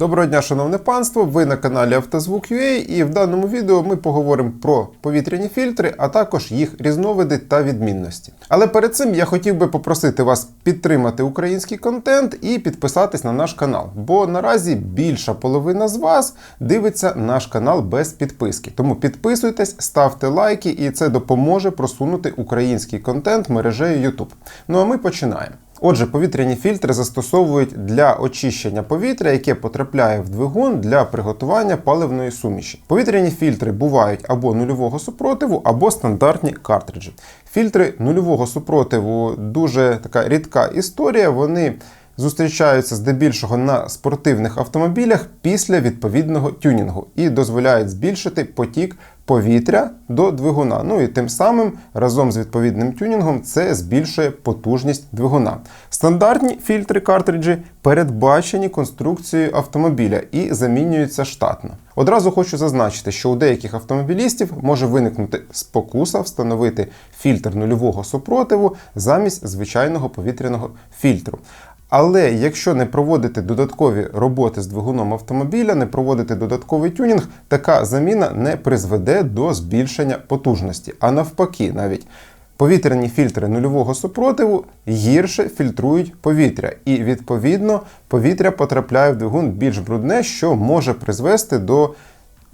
Доброго дня, шановне панство! Ви на каналі Автозвук.ua і в даному відео ми поговоримо про повітряні фільтри, а також їх різновиди та відмінності. Але перед цим я хотів би попросити вас підтримати український контент і підписатись на наш канал, бо наразі більша половина з вас дивиться наш канал без підписки. Тому підписуйтесь, ставте лайки, і це допоможе просунути український контент мережею YouTube. Ну а ми починаємо. Отже, повітряні фільтри застосовують для очищення повітря, яке потрапляє в двигун для приготування паливної суміші. Повітряні фільтри бувають або нульового супротиву, або стандартні картриджі. Фільтри нульового супротиву дуже така рідка історія. Вони зустрічаються здебільшого на спортивних автомобілях після відповідного тюнінгу і дозволяють збільшити потік повітря до двигуна. Ну і тим самим разом з відповідним тюнінгом це збільшує потужність двигуна. Стандартні фільтри картриджі передбачені конструкцією автомобіля і замінюються штатно. Одразу хочу зазначити, що у деяких автомобілістів може виникнути спокуса встановити фільтр нульового супротиву замість звичайного повітряного фільтру. Але якщо не проводити додаткові роботи з двигуном автомобіля, не проводити додатковий тюнінг, така заміна не призведе до збільшення потужності. А навпаки, навіть повітряні фільтри нульового супротиву гірше фільтрують повітря, і відповідно повітря потрапляє в двигун більш брудне, що може призвести до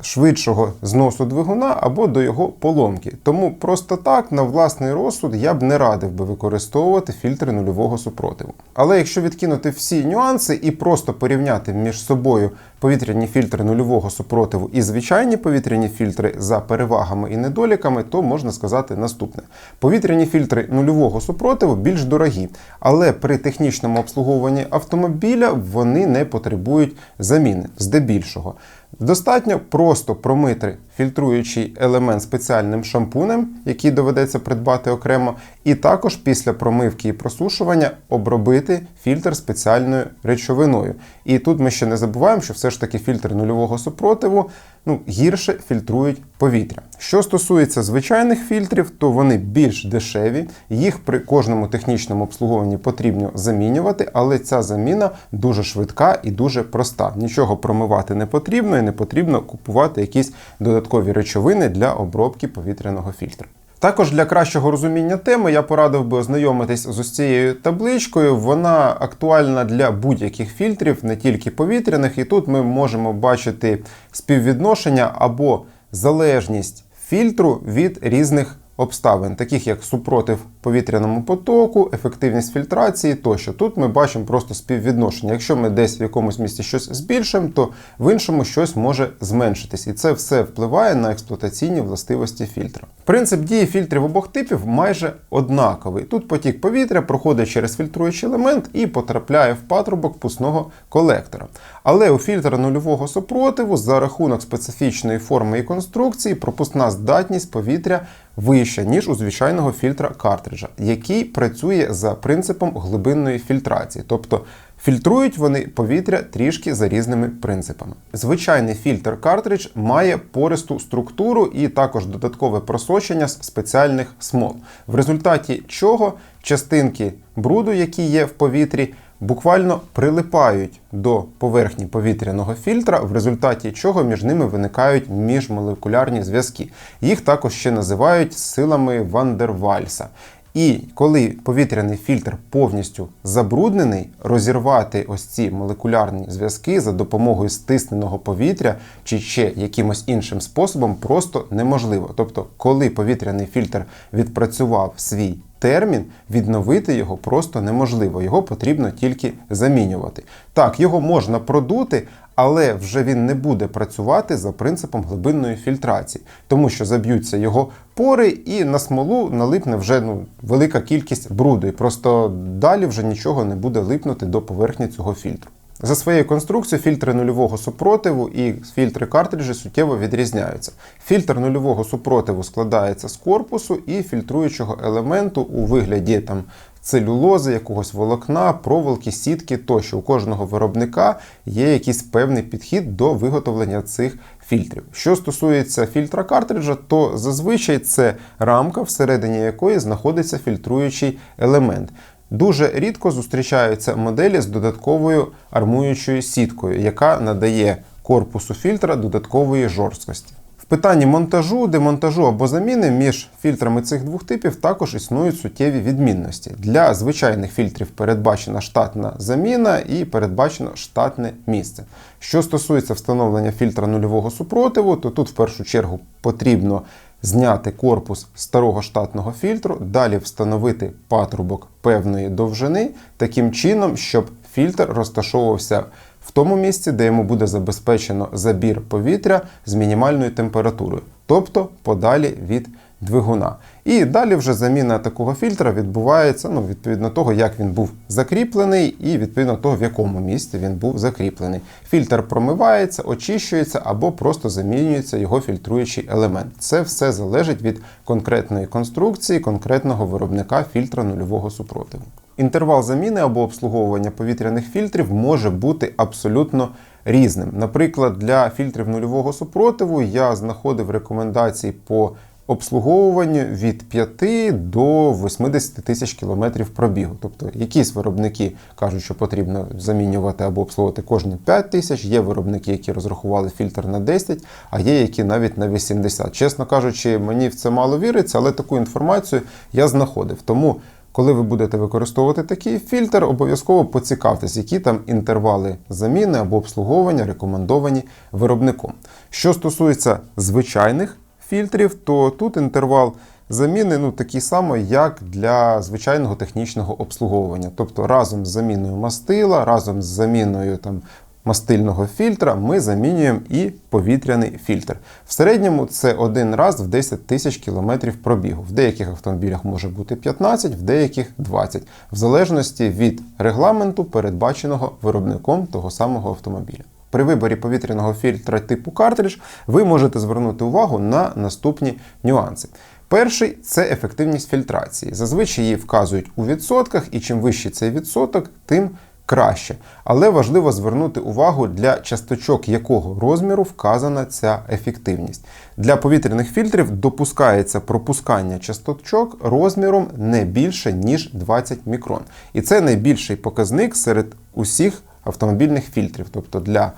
швидшого зносу двигуна або до його поломки. Тому просто так, на власний розсуд, я б не радив би використовувати фільтри нульового супротиву. Але якщо відкинути всі нюанси і просто порівняти між собою повітряні фільтри нульового супротиву і звичайні повітряні фільтри за перевагами і недоліками, то можна сказати наступне: повітряні фільтри нульового супротиву більш дорогі, але при технічному обслуговуванні автомобіля вони не потребують заміни здебільшого. Достатньо просто промити фільтруючий елемент спеціальним шампунем, який доведеться придбати окремо, і також після промивки і просушування обробити фільтр спеціальною речовиною. І тут ми ще не забуваємо, що все ж таки фільтри нульового супротиву ну, гірше фільтрують повітря. Що стосується звичайних фільтрів, то вони більш дешеві, їх при кожному технічному обслуговуванні потрібно замінювати, але ця заміна дуже швидка і дуже проста. Нічого промивати не потрібно і не потрібно купувати якісь додаткові речовини для обробки повітряного фільтра. Також для кращого розуміння теми я порадив би ознайомитись з цією табличкою. Вона актуальна для будь-яких фільтрів, не тільки повітряних, і тут ми можемо бачити співвідношення або залежність фільтру від різних обставин, таких як супротив повітряному потоку, ефективність фільтрації тощо. Тут ми бачимо просто співвідношення. Якщо ми десь в якомусь місці щось збільшимо, то в іншому щось може зменшитись. І це все впливає на експлуатаційні властивості фільтра. Принцип дії фільтрів обох типів майже однаковий. Тут потік повітря проходить через фільтруючий елемент і потрапляє в патрубок пусного колектора. Але у фільтра нульового супротиву за рахунок специфічної форми і конструкції пропускна здатність повітря вища, ніж у звичайного фільтра картриджа, який працює за принципом глибинної фільтрації. Тобто Фільтрують вони повітря трішки за різними принципами. Звичайний фільтр картридж має пористу структуру і також додаткове просочення з спеціальних смол, в результаті чого частинки бруду, які є в повітрі, буквально прилипають до поверхні повітряного фільтра, в результаті чого між ними виникають міжмолекулярні зв'язки. Їх також ще називають силами Вандервальса. І коли повітряний фільтр повністю забруднений, розірвати ось ці молекулярні зв'язки за допомогою стисненого повітря чи ще якимось іншим способом просто неможливо. Тобто, коли повітряний фільтр відпрацював свій термін, відновити його просто неможливо. Його потрібно тільки замінювати. Так, його можна продути, але вже він не буде працювати за принципом глибинної фільтрації, тому що заб'ються його пори, і на смолу налипне вже ну, велика кількість бруду. І просто далі вже нічого не буде липнути до поверхні цього фільтру. За своєю конструкцією фільтри нульового супротиву і фільтри картриджі суттєво відрізняються. Фільтр нульового супротиву складається з корпусу і фільтруючого елементу у вигляді там целюлози, якогось волокна, проволоки, сітки тощо. У кожного виробника є якийсь певний підхід до виготовлення цих фільтрів. Що стосується фільтра картриджа, то зазвичай це рамка, всередині якої знаходиться фільтруючий елемент. Дуже рідко зустрічаються моделі з додатковою армуючою сіткою, яка надає корпусу фільтра додаткової жорсткості. В питанні монтажу, демонтажу або заміни між фільтрами цих двох типів також існують суттєві відмінності. Для звичайних фільтрів передбачена штатна заміна і передбачено штатне місце. Що стосується встановлення фільтра нульового супротиву, то тут в першу чергу потрібно зняти корпус старого штатного фільтру, далі встановити патрубок певної довжини, таким чином, щоб фільтр розташовувався в тому місці, де йому буде забезпечено забір повітря з мінімальною температурою, тобто подалі від двигуна. І далі вже заміна такого фільтра відбувається ну, відповідно того, як він був закріплений, і відповідно того, в якому місці він був закріплений. Фільтр промивається, очищується або просто замінюється його фільтруючий елемент. Це все залежить від конкретної конструкції, конкретного виробника фільтра нульового супротиву. Інтервал заміни або обслуговування повітряних фільтрів може бути абсолютно різним. Наприклад, для фільтрів нульового супротиву я знаходив рекомендації по обслуговуванню від 5 до 80 тисяч кілометрів пробігу. Тобто якісь виробники кажуть, що потрібно замінювати або обслуговувати кожні 5 тисяч. Є виробники, які розрахували фільтр на 10, а є які навіть на 80. Чесно кажучи, мені в це мало віриться, але таку інформацію я знаходив. Тому коли ви будете використовувати такий фільтр, обов'язково поцікавтесь, які там інтервали заміни або обслуговування рекомендовані виробником. Що стосується звичайних фільтрів, то тут інтервал заміни ну, такий самий, як для звичайного технічного обслуговування. Тобто разом з заміною мастила, разом з заміною там, мастильного фільтра ми замінюємо і повітряний фільтр. В середньому це один раз в 10 тисяч кілометрів пробігу. В деяких автомобілях може бути 15, в деяких 20, в залежності від регламенту, передбаченого виробником того самого автомобіля. При виборі повітряного фільтра типу картридж ви можете звернути увагу на наступні нюанси. Перший це ефективність фільтрації. Зазвичай її вказують у відсотках, і чим вищий цей відсоток, тим краще. Але важливо звернути увагу, для часточок якого розміру вказана ця ефективність. Для повітряних фільтрів допускається пропускання часточок розміром не більше, ніж 20 мікрон. І це найбільший показник серед усіх автомобільних фільтрів. Тобто для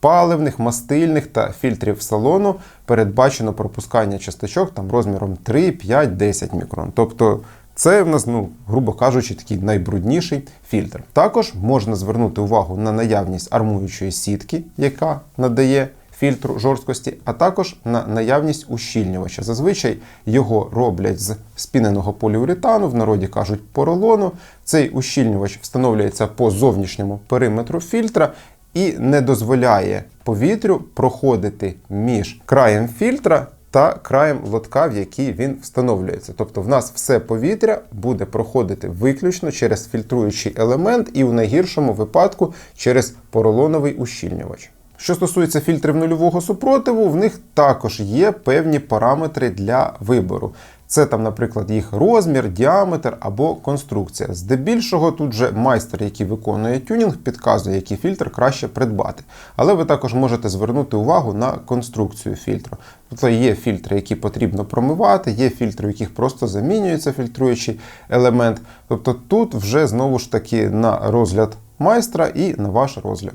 паливних, мастильних та фільтрів салону передбачено пропускання часточок там розміром 3, 5, 10 мікрон. Тобто це в нас, ну, грубо кажучи, такий найбрудніший фільтр. Також можна звернути увагу на наявність армуючої сітки, яка надає фільтру жорсткості, а також на наявність ущільнювача. Зазвичай його роблять з спіненого поліуретану, в народі кажуть поролону. Цей ущільнювач встановлюється по зовнішньому периметру фільтра і не дозволяє повітрю проходити між краєм фільтра та краєм лотка, в який він встановлюється. Тобто в нас все повітря буде проходити виключно через фільтруючий елемент і в найгіршому випадку через поролоновий ущільнювач. Що стосується фільтрів нульового супротиву, в них також є певні параметри для вибору. Це там, наприклад, їх розмір, діаметр або конструкція. Здебільшого тут же майстер, який виконує тюнінг, підказує, який фільтр краще придбати. Але ви також можете звернути увагу на конструкцію фільтру. Тобто є фільтри, які потрібно промивати, є фільтри, в яких просто замінюється фільтруючий елемент. Тобто тут вже знову ж таки на розгляд майстра і на ваш розгляд.